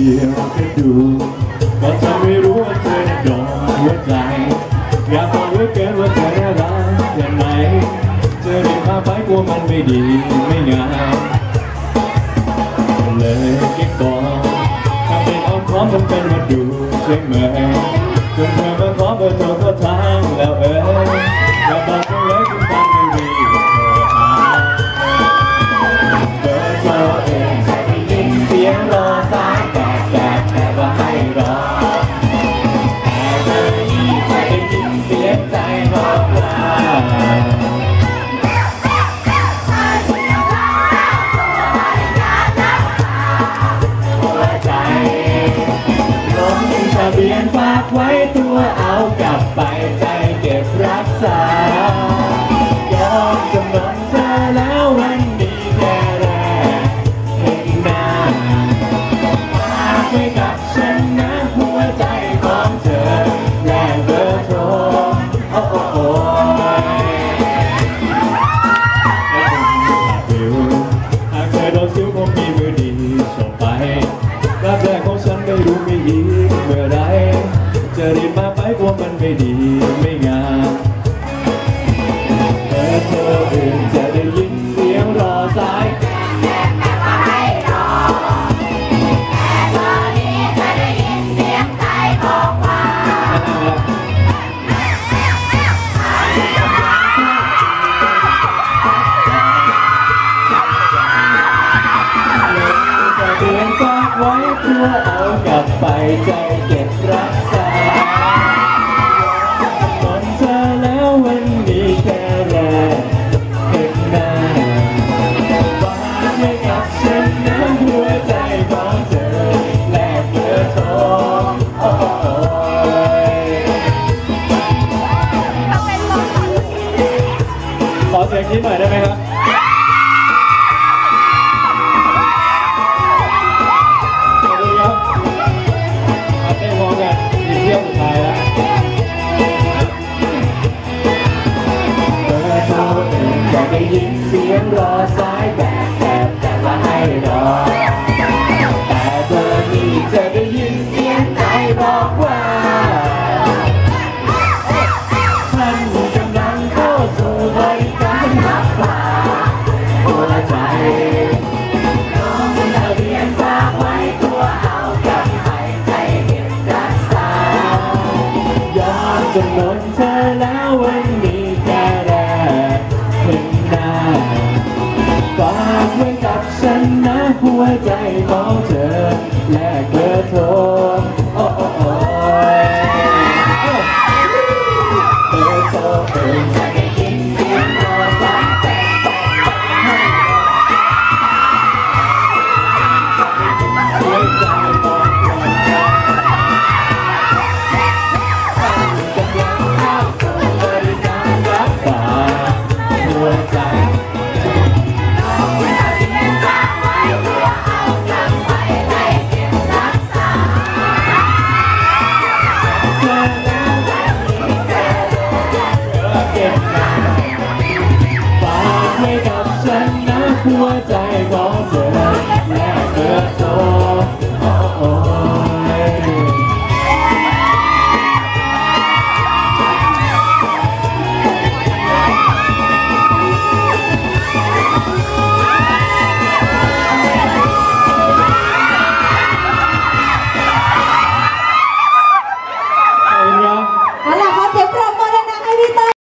ดียวแค่ดูก็จะไม่รู้ว่าเธอโดนหัวใจอยากบอกเหลือเกินว่าเธอรักแค่ไหนเธอรีบพาไปกลัวมันไม่ดีไม่งามเลยเก็บก่อนถ้าเป็นเอาพร้อมมันเป็นมาดูใช่ไหมจนเธอมาขอเบอร์โทรก็ทางแล้วเออ ยง จะรีบมาไปกลัวมันไม่ดีไม่งามเธอเธออื่นจะได้ยินเสียงรอสายจะเรียนฝากไว้เพื่อเอากลับไปใจเก็บ ขอเสียงคิดหน่อยได้ไหมครับสวัสดีครับมาเต้นพร้อมกันอีกเที่ยวสุดท้ายแล้วอยากได้ยินเสียงรอสายแบบแบบแต่ว่าให้รอ ววันนี้แค่แรกเห็นหน้าฝากไว้กับฉันนะหัวใจของเธอ Lại.